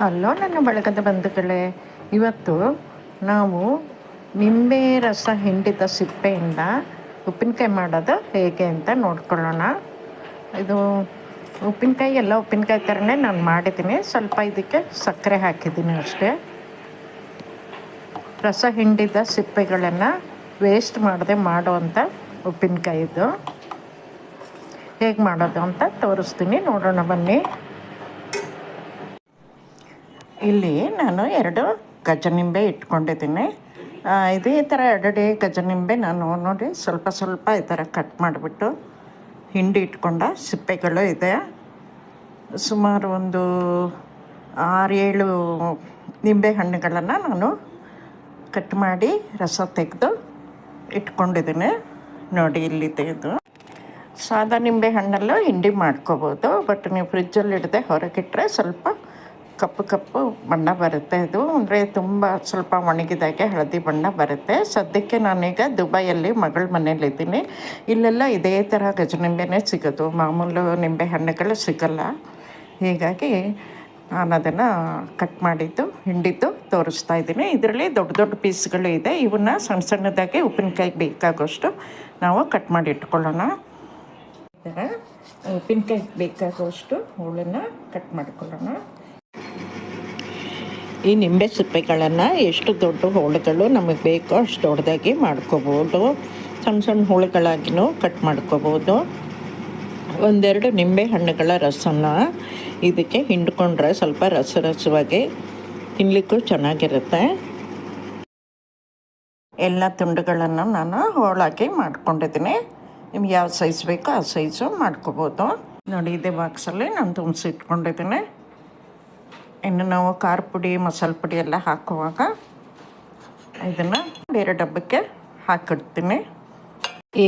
Hello ನನ್ನ ಬಳಗದ ಬಂಧುಗಳೇ, ಇವತ್ತು ನಾವು ನಿಂಬೆ ರಸ ಹಿಂಡಿದ ಸಿಪ್ಪೆಯಿಂದ ಉಪ್ಪಿನಕಾಯಿ ಮಾಡೋದು ಹೇಗೆ ಅಂತ ನೋಡ್ಕೊಳ್ಳೋಣ. ಇದು ಉಪ್ಪಿನಕಾಯಿ, ಎಲ್ಲ ಉಪ್ಪಿನಕಾಯಿ ಥರನೇ ನಾನು ಮಾಡಿದ್ದೀನಿ. ಸ್ವಲ್ಪ ಇದಕ್ಕೆ ಸಕ್ಕರೆ ಹಾಕಿದ್ದೀನಿ ಅಷ್ಟೇ. ರಸ ಹಿಂಡಿದ ಸಿಪ್ಪೆಗಳನ್ನು ವೇಸ್ಟ್ ಮಾಡದೆ ಮಾಡುವಂಥ ಉಪ್ಪಿನಕಾಯಿದು ಹೇಗೆ ಮಾಡೋದು ಅಂತ ತೋರಿಸ್ತೀನಿ. ನೋಡೋಣ ಬನ್ನಿ. ಇಲ್ಲಿ ನಾನು ಎರಡು ಗಜನಿಂಬೆ ಇಟ್ಕೊಂಡಿದ್ದೀನಿ. ಇದೇ ಥರ ಎರಡೆರಡು ಗಜನಿಂಬೆ ನಾನು ನೋಡಿ ಸ್ವಲ್ಪ ಸ್ವಲ್ಪ ಈ ಥರ ಕಟ್ ಮಾಡಿಬಿಟ್ಟು ಹಿಂಡಿ ಇಟ್ಕೊಂಡ ಸಿಪ್ಪೆಗಳು ಇದೆ. ಸುಮಾರು ಒಂದು ಆರೇಳು ನಿಂಬೆ ಹಣ್ಣುಗಳನ್ನು ನಾನು ಕಟ್ ಮಾಡಿ ರಸ ತೆಗೆದು ಇಟ್ಕೊಂಡಿದ್ದೀನಿ. ನೋಡಿ ಇಲ್ಲಿ ತೆಗೆದು ಸಾದಾ ನಿಂಬೆ ಹಣ್ಣಲ್ಲೂ ಹಿಂಡಿ ಮಾಡ್ಕೋಬೋದು, ಬಟ್ ನೀವು ಫ್ರಿಜ್ಜಲ್ಲಿ ಇಡದೆ ಹೊರಗಿಟ್ಟರೆ ಸ್ವಲ್ಪ ಕಪ್ಪು ಕಪ್ಪು ಬಣ್ಣ ಬರುತ್ತೆ ಅದು ಅಂದರೆ ತುಂಬ ಸ್ವಲ್ಪ ಒಣಗಿದಾಗೆ ಹಳದಿ ಬಣ್ಣ ಬರುತ್ತೆ. ಸದ್ಯಕ್ಕೆ ನಾನೀಗ ದುಬೈಯಲ್ಲಿ ಮಗಳ ಮನೇಲಿದ್ದೀನಿ ಇಲ್ಲೆಲ್ಲ ಇದೇ ಥರ ಗಜನಿಂಬೆನೇ ಸಿಗೋದು. ಮಾಮೂಲು ನಿಂಬೆ ಹಣ್ಣುಗಳು ಸಿಗಲ್ಲ. ಹೀಗಾಗಿ ನಾನು ಅದನ್ನು ಕಟ್ ಮಾಡಿದ್ದು, ಹಿಂಡಿದ್ದು ತೋರಿಸ್ತಾ ಇದ್ದೀನಿ. ಇದರಲ್ಲಿ ದೊಡ್ಡ ದೊಡ್ಡ ಪೀಸ್ಗಳು ಇದೆ. ಇವನ್ನ ಸಣ್ಣ ಸಣ್ಣದಾಗಿ ಉಪ್ಪಿನಕಾಯಿ ಬೇಕಾಗೋಷ್ಟು ನಾವು ಕಟ್ ಮಾಡಿ ಇಟ್ಕೊಳ್ಳೋಣ. ಉಪ್ಪಿನಕಾಯಿ ಬೇಕಾಗುವಷ್ಟು ಹೋಳನ್ನು ಕಟ್ ಮಾಡ್ಕೊಳ್ಳೋಣ. ಈ ನಿಂಬೆ ಸಿಪ್ಪೆಗಳನ್ನು ಎಷ್ಟು ದೊಡ್ಡ ಹೋಳುಗಳು ನಮಗೆ ಬೇಕೋ ಅಷ್ಟು ದೊಡ್ಡದಾಗಿ ಮಾಡ್ಕೋಬೋದು. ಸಣ್ಣ ಸಣ್ಣ ಹೋಳುಗಳಾಗಿನೂ ಕಟ್ ಮಾಡ್ಕೋಬೋದು. ಒಂದೆರಡು ನಿಂಬೆ ಹಣ್ಣುಗಳ ರಸನ ಇದಕ್ಕೆ ಹಿಂಡ್ಕೊಂಡ್ರೆ ಸ್ವಲ್ಪ ರಸ ರಸವಾಗಿ ತಿನ್ನಲಿಕ್ಕೂ ಚೆನ್ನಾಗಿರುತ್ತೆ. ಎಲ್ಲ ತುಂಡುಗಳನ್ನು ನಾನು ಹೋಳಾಗಿ ಮಾಡ್ಕೊಂಡಿದ್ದೀನಿ. ನಿಮ್ಗೆ ಯಾವ ಸೈಜ್ ಬೇಕೋ ಆ ಸೈಜು ಮಾಡ್ಕೋಬೋದು. ನೋಡಿ, ಇದೇ ಬಾಕ್ಸಲ್ಲಿ ನಾನು ತುಂಬಿಸಿ ಇಟ್ಕೊಂಡಿದ್ದೀನಿ ಇನ್ನು ನಾವು ಖಾರ ಪುಡಿ ಮಸಾಲೆ ಪುಡಿ ಎಲ್ಲ ಹಾಕುವಾಗ ಇದನ್ನು ಬೇರೆ ಡಬ್ಬಕ್ಕೆ ಹಾಕಿಡ್ತೀನಿ.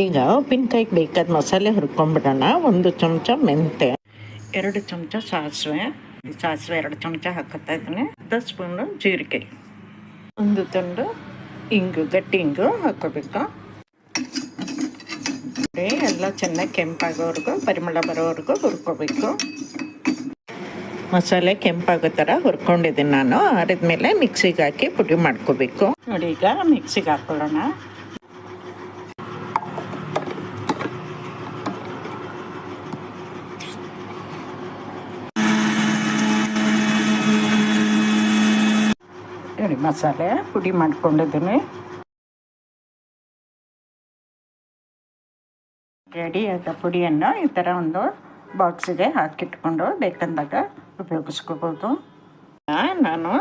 ಈಗ ಉಪ್ಪಿನಕಾಯಿಗೆ ಬೇಕಾದ ಮಸಾಲೆ ಹುರ್ಕೊಂಡ್ಬಿಡೋಣ. ಒಂದು ಚಮಚ ಮೆಂತೆ ಎರಡು ಚಮಚ ಸಾಸಿವೆ. ಸಾಸಿವೆ ಎರಡು ಚಮಚ ಹಾಕುತ್ತಾ ಇದ್ದೀನಿ. ಅರ್ಧ ಸ್ಪೂನು ಜೀರಿಗೆ ಒಂದು ತುಂಡು ಇಂಗು ಗಟ್ಟಿ ಇಂಗು ಹಾಕೋಬೇಕು. ಎಲ್ಲ ಚೆನ್ನಾಗಿ ಕೆಂಪಾಗೋವರೆಗೂ ಪರಿಮಳ ಬರೋವರೆಗೂ ಹುರ್ಕೋಬೇಕು. ಮಸಾಲೆ ಕೆಂಪಾಗೋ ಥರ ಹುರ್ಕೊಂಡಿದ್ದೀನಿ ನಾನು. ಆರಿದ್ಮೇಲೆ ಮಿಕ್ಸಿಗೆ ಹಾಕಿ ಪುಡಿ ಮಾಡ್ಕೋಬೇಕು. ನೋಡಿ ಈಗ ಮಿಕ್ಸಿಗೆ ಹಾಕೊಳ್ಳೋಣ. ನೋಡಿ ಮಸಾಲೆ ಪುಡಿ ಮಾಡ್ಕೊಂಡಿದ್ದೀನಿ. ರೆಡಿಯಾದ ಪುಡಿಯನ್ನು ಈ ಥರ ಒಂದು ಬಾಕ್ಸಿಗೆ ಹಾಕಿಟ್ಕೊಂಡು ಬೇಕಂದಾಗ ಉಪಯೋಗಿಸ್ಕೋಬೋದು. ನಾನು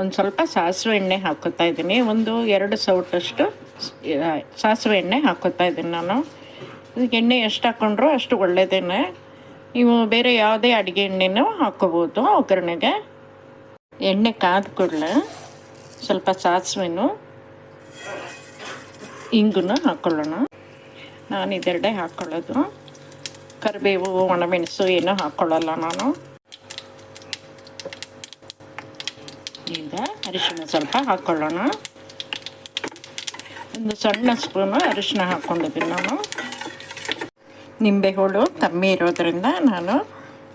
ಒಂದು ಸ್ವಲ್ಪ ಸಾಸಿವೆ ಎಣ್ಣೆ ಹಾಕೋತಾ ಇದ್ದೀನಿ. ಒಂದು ಎರಡು ಸೌಟಷ್ಟು ಸಾಸಿವೆ ಎಣ್ಣೆ ಹಾಕೋತಾ ಇದ್ದೀನಿ ನಾನು. ಇದಕ್ಕೆ ಎಣ್ಣೆ ಎಷ್ಟು ಹಾಕ್ಕೊಂಡ್ರು ಅಷ್ಟು ಒಳ್ಳೆಯದೇನೆ ನೀವು ಬೇರೆ ಯಾವುದೇ ಅಡುಗೆ ಎಣ್ಣೆನೂ ಹಾಕ್ಕೋಬೋದು ಒಗ್ಗರಣೆಗೆ. ಎಣ್ಣೆ ಕಾದ ಕೂಡಲೇ ಸ್ವಲ್ಪ ಸಾಸಿವೆನೂ, ಇಂಗುನೂ ಹಾಕ್ಕೊಳ್ಳೋಣ ನಾನು ಇದೆರಡೇ ಹಾಕ್ಕೊಳ್ಳೋದು ಕರಿಬೇವು, ಒಣಮೆಣಸು ಏನೂ ಹಾಕ್ಕೊಳ್ಳಲ್ಲ ನಾನು. ಈಗ ಅರಿಶಿಣ ಸ್ವಲ್ಪ ಹಾಕ್ಕೊಳ್ಳೋಣ ಒಂದು ಸಣ್ಣ ಸ್ಪೂನು ಅರಿಶಿಣ ಹಾಕ್ಕೊಂಡಿದ್ದೀನಿ ನಾನು. ನಿಂಬೆಹೋಳು ಕಮ್ಮಿ ಇರೋದರಿಂದ ನಾನು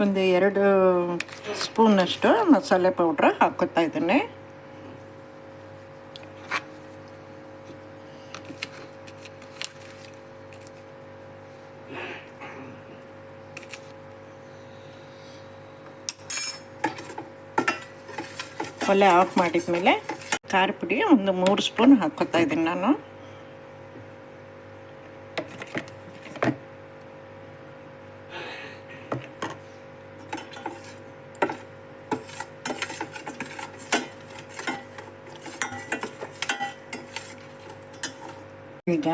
ಒಂದು ಎರಡು ಸ್ಪೂನಷ್ಟು ಮಸಾಲೆ ಪೌಡ್ರ್ ಹಾಕುತ್ತಾ ಇದ್ದೀನಿ. ಒಲೆ ಆಫ್ ಮಾಡಿದ್ಮೇಲೆ ಖಾರ ಪುಡಿ ಒಂದು ಮೂರು ಸ್ಪೂನ್ ಹಾಕ್ಕೊತಾ ಇದ್ದೀನಿ ನಾನು ಈಗ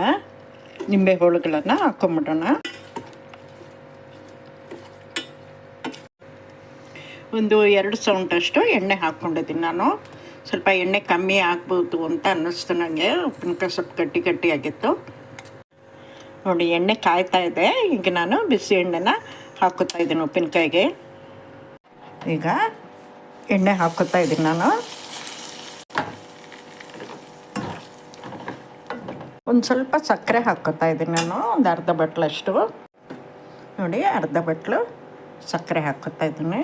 ನಿಂಬೆ ಹೋಳುಗಳನ್ನು ಹಾಕೊಂಬಿಡೋಣ ಒಂದು ಎರಡು ಸೌಂಟಷ್ಟು ಎಣ್ಣೆ ಹಾಕ್ಕೊಂಡಿದ್ದೀನಿ ನಾನು. ಸ್ವಲ್ಪ ಎಣ್ಣೆ ಕಮ್ಮಿ ಆಗ್ಬೋದು ಅಂತ ಅನ್ನಿಸ್ತು ನನಗೆ ಉಪ್ಪಿನಕಾಯಿ ಸ್ವಲ್ಪ ಗಟ್ಟಿ ಗಟ್ಟಿ ಆಗಿತ್ತು. ನೋಡಿ, ಎಣ್ಣೆ ಕಾಯ್ತಾ ಇದೆ. ಈಗ ನಾನು ಬಿಸಿ ಎಣ್ಣೆನ ಹಾಕುತ್ತಾ ಇದ್ದೀನಿ ಉಪ್ಪಿನಕಾಯಿಗೆ. ಈಗ ಎಣ್ಣೆ ಹಾಕುತ್ತಾ ಇದ್ದೀನಿ ನಾನು. ಒಂದು ಸ್ವಲ್ಪ ಸಕ್ಕರೆ ಹಾಕೋತಾ ಇದ್ದೀನಿ ನಾನು. ಒಂದು ಅರ್ಧ ಬಟ್ಲಷ್ಟು. ನೋಡಿ, ಅರ್ಧ ಬಟ್ಲು ಸಕ್ಕರೆ ಹಾಕೋತಾ ಇದ್ದೀನಿ.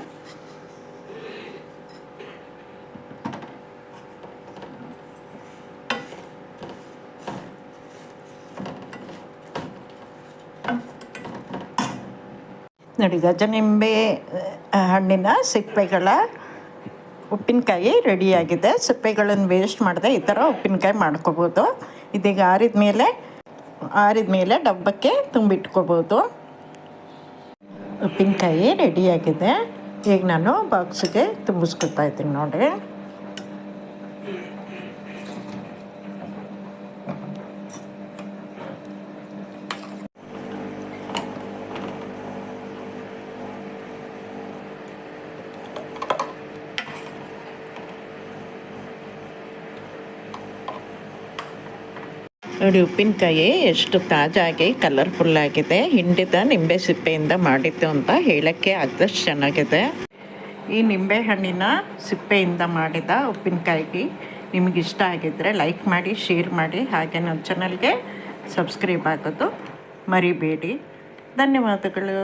ನೋಡಿ ಗಜನಿಂಬೆ ಹಣ್ಣಿನ ಸಿಪ್ಪೆಗಳ ಉಪ್ಪಿನಕಾಯಿ ರೆಡಿಯಾಗಿದೆ. ಸಿಪ್ಪೆಗಳನ್ನು ವೇಸ್ಟ್ ಮಾಡದೆ ಈ ಥರ ಉಪ್ಪಿನಕಾಯಿ ಮಾಡ್ಕೋಬೋದು. ಇದೀಗ ಆರಿದ ಮೇಲೆ ಆರಿದ ಮೇಲೆ ಡಬ್ಬಕ್ಕೆ ತುಂಬಿಟ್ಕೋಬೋದು. ಉಪ್ಪಿನಕಾಯಿ ರೆಡಿಯಾಗಿದೆ. ಈಗ ನಾನು ಬಾಕ್ಸಿಗೆ ತುಂಬಿಸ್ಕೊತಾ ಇದ್ದೀನಿ ನೋಡಿ ನೋಡಿ ಉಪ್ಪಿನಕಾಯಿ ಎಷ್ಟು ತಾಜಾಗಿ ಕಲರ್ಫುಲ್ಲಾಗಿದೆ ಹಿಂಡಿದ ನಿಂಬೆ ಸಿಪ್ಪೆಯಿಂದ ಮಾಡಿದ್ದು ಅಂತ ಹೇಳೋಕ್ಕೆ ಆದಷ್ಟು ಚೆನ್ನಾಗಿದೆ. ಈ ನಿಂಬೆ ಹಣ್ಣಿನ ಸಿಪ್ಪೆಯಿಂದ ಮಾಡಿದ ಉಪ್ಪಿನಕಾಯಿ ನಿಮಗೆ ಇಷ್ಟ ಆಗಿದ್ದರೆ ಲೈಕ್ ಮಾಡಿ ಶೇರ್ ಮಾಡಿ. ಹಾಗೆ ನಮ್ಮ ಚಾನಲ್ಗೆ ಸಬ್ಸ್ಕ್ರೈಬ್ ಆಗೋದು ಮರಿಬೇಡಿ. ಧನ್ಯವಾದಗಳು.